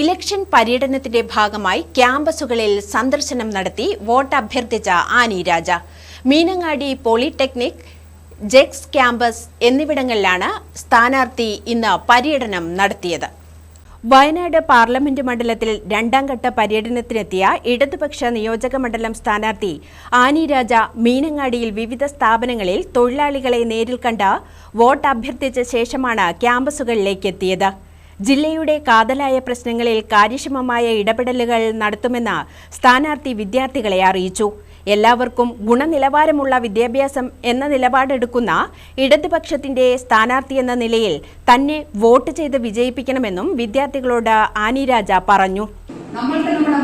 Election പര്യടനത്തിന്റെ ഭാഗമായി ക്യാമ്പസുകളിൽ സന്ദർശനം നടത്തി വോട്ട് അഭ്യർത്ഥിച്ച ആനി രാജ. മീനങ്ങാടി പോളിടെക്നിക് ജെക്സ് ക്യാമ്പസ് എന്നിവിടങ്ങളിലാണ് സ്ഥാനാർത്ഥി ഇന്ന് പര്യടനം നടത്തിയത്. വയനാട് പാർലമെന്റ് മണ്ഡലത്തിൽ രണ്ടാം ഘട്ട പര്യടനത്തിനെത്തിയ ഇടതുപക്ഷ നിയോജക മണ്ഡലം സ്ഥാനാർത്ഥി ആനി രാജ മീനങ്ങാടിയിൽ വിവിധ സ്ഥാപനങ്ങളിൽ തൊഴിലാളികളെ നേരിൽ കണ്ട് വോട്ട് അഭ്യർത്ഥിച്ച ശേഷമാണ് ക്യാമ്പസുകളിലേക്ക് എത്തിയത്. ജില്ലയുടെ കാതലായ പ്രശ്നങ്ങളിൽ കാര്യക്ഷമമായ ഇടപെടലുകൾ നടത്തുമെന്ന് സ്ഥാനാർത്ഥി വിദ്യാർത്ഥികളെ അറിയിച്ചു. എല്ലാവർക്കും ഗുണനിലവാരമുള്ള വിദ്യാഭ്യാസം എന്ന നിലപാടെടുക്കുന്ന ഇടതുപക്ഷത്തിന്റെ സ്ഥാനാർത്ഥി എന്ന നിലയിൽ തന്നെ വോട്ട് ചെയ്ത് വിജയിപ്പിക്കണമെന്നും വിദ്യാർത്ഥികളോട് ആനി രാജ പറഞ്ഞു. നമ്മൾക്ക് നമ്മുടെ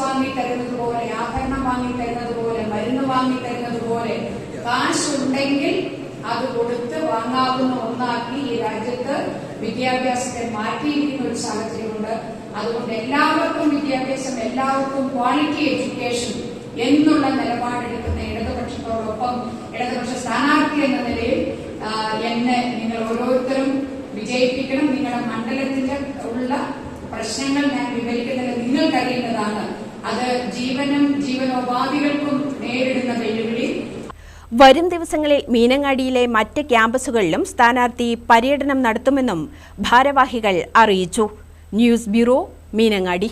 വാങ്ങി തരുന്നത് വാങ്ങി വാങ്ങി കാശുണ്ടെങ്കിൽ വാങ്ങാവുന്ന ഒന്നാക്കി ഈ രാജ്യത്ത് വിദ്യാഭ്യാസത്തെ മാറ്റിയിരിക്കുന്ന ഒരു സാഹചര്യമുണ്ട്. അതുകൊണ്ട് എല്ലാവർക്കും വിദ്യാഭ്യാസം എല്ലാവർക്കും ക്വാളിറ്റി എഡ്യൂക്കേഷൻ എന്നുള്ള നിലപാടെടുക്കുന്ന ഇടതുപക്ഷത്തോടൊപ്പം ഇടതുപക്ഷ സ്ഥാനാർത്ഥി എന്ന നിലയിൽ എന്നെ നിങ്ങൾ ഓരോരുത്തരും വിജയിപ്പിക്കണം. നിങ്ങളുടെ മണ്ഡലത്തിന്റെ ഉള്ള പ്രശ്നങ്ങൾ ഞാൻ വിവരിക്കുന്നത് നിങ്ങൾക്കറിയുന്നതാണ് അത് ജീവനും ജീവനോപാധികൾക്കും വെല്ലുവിളി വരും ദിവസങ്ങളിൽ മീനങ്ങാടിയിലെ മറ്റ് ക്യാമ്പസുകളിലും സ്ഥാനാർത്ഥി പര്യടനം നടത്തുമെന്നും ഭാരവാഹികൾ അറിയിച്ചു. News bureau Meenangadi.